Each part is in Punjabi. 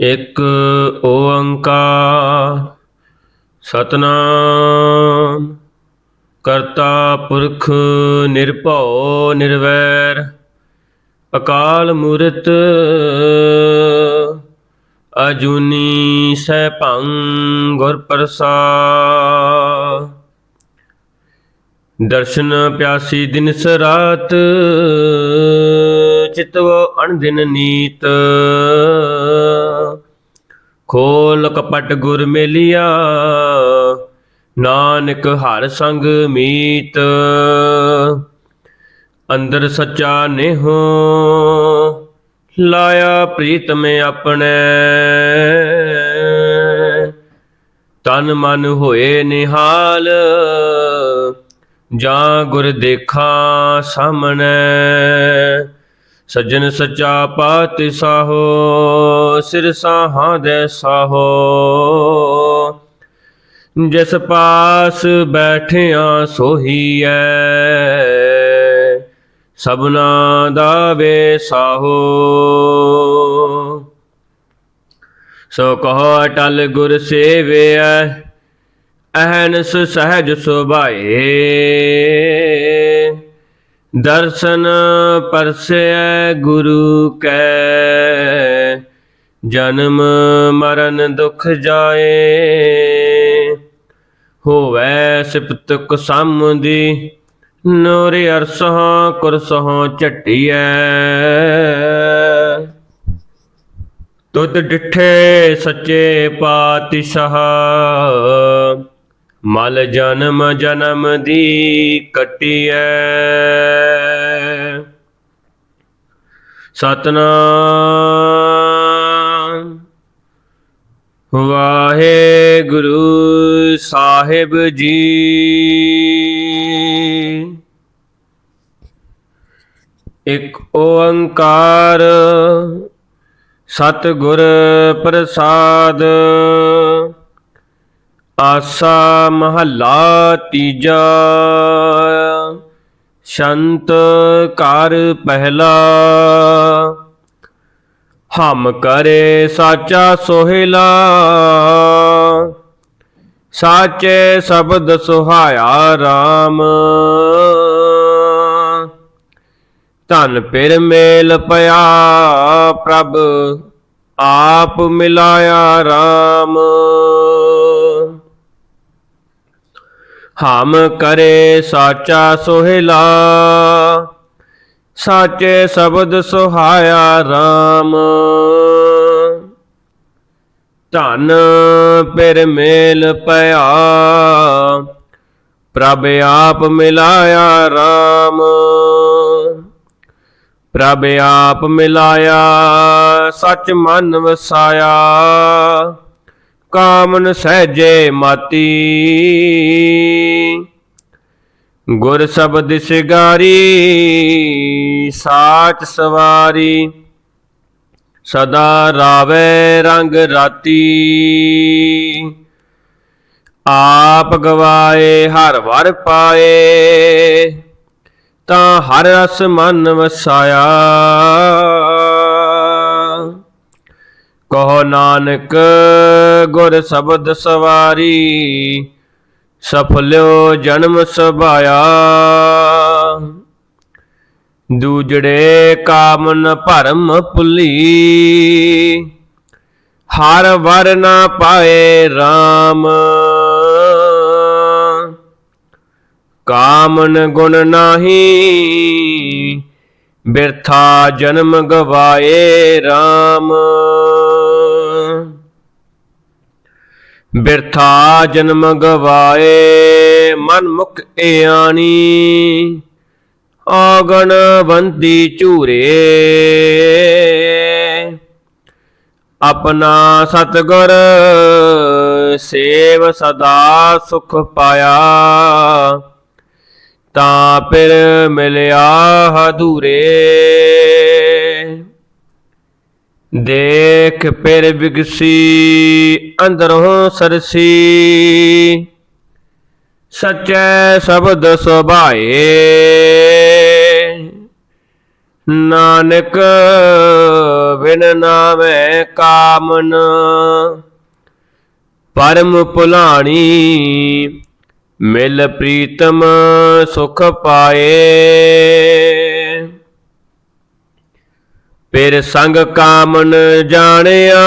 ਇੱਕ ਓੰਕਾਰ ਸਤਨਾਮ, ਕਰਤਾ ਪੁਰਖ ਨਿਰਭਉ ਨਿਰਵੈਰ, ਅਕਾਲ ਮੂਰਤ ਅਜੂਨੀ ਸੈਭੰ ਗੁਰ ਪ੍ਰਸਾਦ। ਦਰਸ਼ਨ ਪਿਆਸੀ ਦਿਨ ਸਰਾਤ, ਚਿਤਵ ਅਣਦਿਨ ਨੀਤ। ਖੋਲ ਕਪਟ ਗੁਰ ਮਿਲਿਆ, ਨਾਨਕ ਹਰ ਸੰਗ ਮੀਤ। ਅੰਦਰ ਸੱਚਾ ਨਿਹੋ, ਲਾਇਆ ਪ੍ਰੀਤਮ ਆਪਣੇ। ਤਨ ਮਨ ਹੋਏ ਨਿਹਾਲ, ਜਾਂ ਗੁਰ ਦੇਖਾਂ ਸਾਹਮਣੇ। ਸੱਜਣ ਸੱਚਾ ਪਾਤਿ ਸਾਹੋ, ਸਿਰ ਸਾਹਾਂ ਦੇ ਸਾਹੋ। ਜਿਸ ਪਾਸ ਬੈਠਿਆ ਸੋਹੀਐ ਸਭਨਾ ਦਾ ਵੇ ਸਾਹੋ। ਸੋ ਕਹੋ ਅਟਲ ਗੁਰ ਸੇਵਿਐ, ਅਹਨਸ ਸਹਿਜ ਸੁਭਾਏ। ਦਰਸ਼ਨ ਪਰਸੈ ਗੁਰੂ ਕੈ, ਜਨਮ ਮਰਨ ਦੁਖ ਜਾਏ। ਹੋਵੈ ਸਿਪਤ ਕੁਸਮ ਦੀ ਨੂਰ ਅਰਸਹਾਂ ਕੁਰਸਹਾਂ ਝਟੀਐ। ਤੁਧ ਡਿਠੇ ਸੱਚੇ ਪਾਤਸ਼ਾਹ ਮਲ ਜਨਮ ਜਨਮ ਦੀ ਕਟਿਐ। ਸਤਨਾਮ। ਵਾਹਿਗੁਰੂ ਸਾਹਿਬ ਜੀ। ਇਕ ਓੰਕਾਰ ਸਤਿਗੁਰ ਪ੍ਰਸਾਦ। ਆਸਾ ਮਹੱਲਾ ਤੀਜਾ। ਸ਼ੰਤ ਘਰ ਪਹਿਲਾ। ਹਮ ਕਰੇ ਸਾਚਾ ਸੋਹਿਲਾ। ਸਾਚੇ ਸ਼ਬਦ ਸੁਹਾਇਆ RAM ਧਨ ਪਿਰ ਮੇਲ ਪਿਆ ਪ੍ਰਭ, ਆਪ ਮਿਲਾਇਆ RAM ਹਮ ਕਰੇ ਸਾਚਾ ਸੋਹਿਲਾ, ਸਾਚੇ ਸ਼ਬਦ ਸੁਹਾਇਆ RAM ਧਨ ਪਿਰ ਮੇਲ ਪਿਆ, ਪ੍ਰਭ ਆਪ ਮਿਲਾਇਆ RAM ਪ੍ਰਭ ਆਪ ਮਿਲਾਇਆ, ਸੱਚ ਮਨ ਵਸਾਇਆ। ਕਾਮਨ ਸਹਜੇ ਮਾਤੀ। ਗੁਰ ਸ਼ਬਦ ਸਿਗਾਰੀ, ਸਾਚ ਸਵਾਰੀ। ਸਦਾ ਰਾਵੇ ਰੰਗ ਰਾਤੀ। ਆਪ ਗਵਾਏ, ਹਰ ਵਰ ਪਾਏ। ਤਾਂ ਹਰ ਰਸ ਮਨ ਵਸਾਇਆ। ਕਹੋ ਨਾਨਕ ਗੁਰ ਸ਼ਬਦ ਸਵਾਰੀ ਸਫਲਿਓ ਜਨਮ ਸਭਾਇਆ। ਦੂਜੜੇ ਕਾਮਨ ਭਰਮ ਭੁਲੀ, ਹਰ ਵਰ ਨਾ ਪਾਏ RAM ਕਾਮਨ ਗੁਣ ਨਾਹੀ, ਬਿਰਥਾ ਜਨਮ ਗਵਾਏ RAM ਬਿਰਥਾ ਜਨਮ ਗਵਾਏ, ਮਨ ਮੁਖ ਏਆਣੀ ਆਗਣ ਬੰਦੀ ਝੂਰੇ। ਆਪਣਾ ਸਤਗੁਰ ਸੇਵ ਸਦਾ ਸੁਖ ਪਾਇਆ। ਤਾਂ ਫਿਰ ਮਿਲਿਆ ਹਦੂਰੇ ਦੇਖ ਫਿਰ ਬਿਗਸੀ, ਅੰਦਰੋਂ ਸਰਸੀ। ਸਚੈ ਸ਼ਬਦ ਸੁਭਾਏ। ਨਾਨਕ ਬਿਨ ਨਾਮੈ ਕਾਮਨ। ਪਰਮ ਭੁਲਾਣੀ ਮਿਲ ਪ੍ਰੀਤਮ ਸੁਖ ਪਾਏ। ਫਿਰ ਸੰਗ ਕਾਮਨ ਜਾਣਿਆ।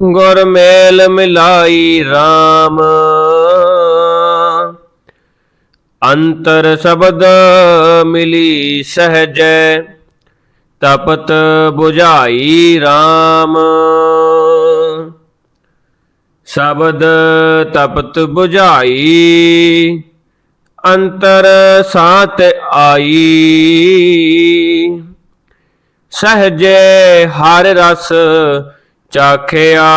ਗੁਰ ਮੇਲ ਮਿਲਾਈ RAM ਅੰਤਰ ਸ਼ਬਦ ਮਿਲੀ ਸਹਜੈ, ਤਪਤ 부ਝਾਈ RAM ਸ਼ਬਦ ਤਪਤ 부ਝਾਈ ਅੰਤਰ ਸਾਤ ਆਈ। ਸਹਜੇ ਹਰ ਰਸ ਚਾਖਿਆ।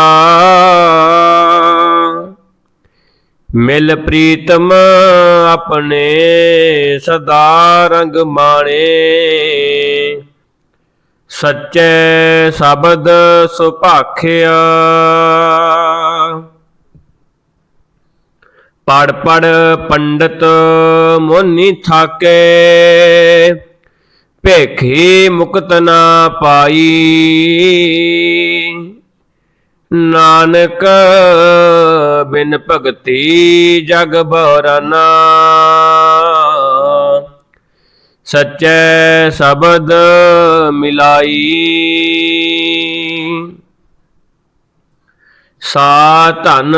ਮਿਲ ਪ੍ਰੀਤਮ ਆਪਣੇ ਸਦਾ ਰੰਗ ਮਾਣੇ। ਸੱਚੇ ਸ਼ਬਦ ਸੁਭਾਖਿਆ। ਪੜ ਪੜ ਪੰਡਤ ਮੋਨੀ ਥਾਕੇ। ਭੇਖੀ ਮੁਕਤ ਨਾ ਪਾਈ। ਨਾਨਕ ਬਿਨ ਭਗਤੀ ਜਗ ਬਹਰਾਨਾ ਸੱਚੇ ਸ਼ਬਦ ਮਿਲਾਈ। ਸਾ ਧਨ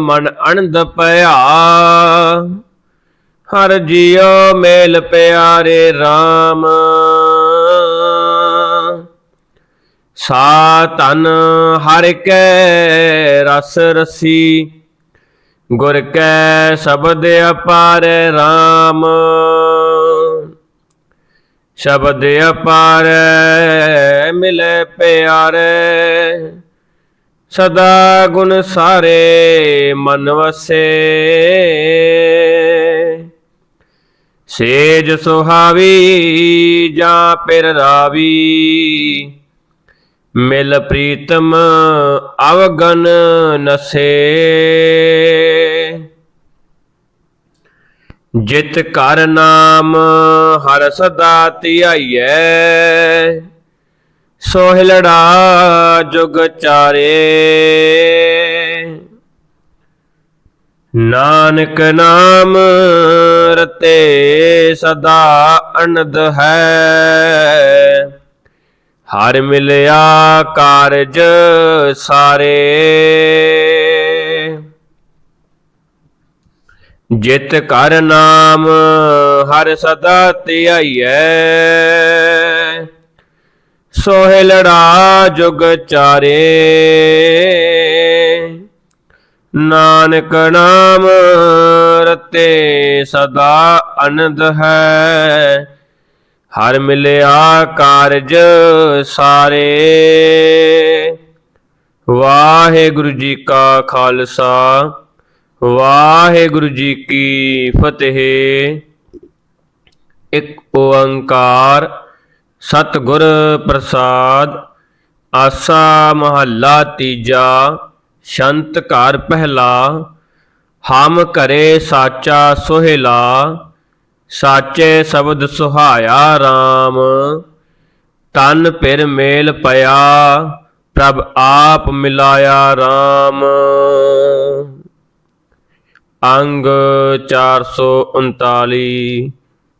ਮਨ ਅਣਦ ਪਿਆ। ਹਰ ਜੀਉ ਮੇਲ ਪਿਆਰੇ RAM ਸਾ ਧਨ ਹਰ ਕੈ ਰਸ ਰਸੀ। ਗੁਰ ਕੈ ਸ਼ਬਦ ਅਪਾਰ RAM ਸ਼ਬਦ ਅਪਾਰ ਮਿਲੇ ਪਿਆਰੇ। ਸਦਾ ਗੁਣ ਸਾਰੇ ਮਨ ਵਸੇ। ਸੇਜ ਸੁਹਾਵੀ ਜਾਂ ਪਿਰ ਰਾਵੀ। ਮਿਲ ਪ੍ਰੀਤਮ ਅਵਗਨ ਨਸੇ। ਜਿਤ ਕਰ ਨਾਮ ਹਰ ਸਦਾ ਧਿਆਈਐ। ਸੋਹਿਲੜਾ ਜੁਗ ਚਾਰੇ। ਨਾਨਕ ਨਾਮ ਰਤੇ ਸਦਾ ਅਨੰਦ ਹੈ। ਹਰ ਮਿਲਿਆ ਕਾਰਜ ਸਾਰੇ। ਜਿਤ ਕਰ ਨਾਮ ਹਰ ਸਦਾ ਧਿਆਈਐ। ਸੋਹਿਲੜਾ ਜੁਗ ਚਾਰੇ। ਨਾਨਕ ਨਾਮ ਰਤੇ ਸਦਾ ਅਨੰਦ ਹੈ। ਹਰ ਮਿਲਿਆ ਕਾਰਜ ਸਾਰੇ। ਵਾਹਿਗੁਰੂ ਜੀ ਕਾ ਖਾਲਸਾ, ਵਾਹਿਗੁਰੂ ਜੀ ਕੀ ਫਤਿਹ। ਇੱਕ ਓੰਕਾਰ ਸਤਿਗੁਰ ਪ੍ਰਸਾਦ, ਆਸਾ ਮਹੱਲਾ ਤੀਜਾ, ਸ਼ੰਤ ਘਰ ਪਹਿਲਾ, ਹਮ ਕਰੇ ਸਾਚਾ ਸੋਹਿਲਾ, ਸਾਚੇ ਸ਼ਬਦ ਸੁਹਾਇਆ RAM ਤਨ ਪਿਰ ਮੇਲ ਪਿਆ, ਪ੍ਰਭ ਆਪ ਮਿਲਾਇਆ RAM ਅੰਗ 439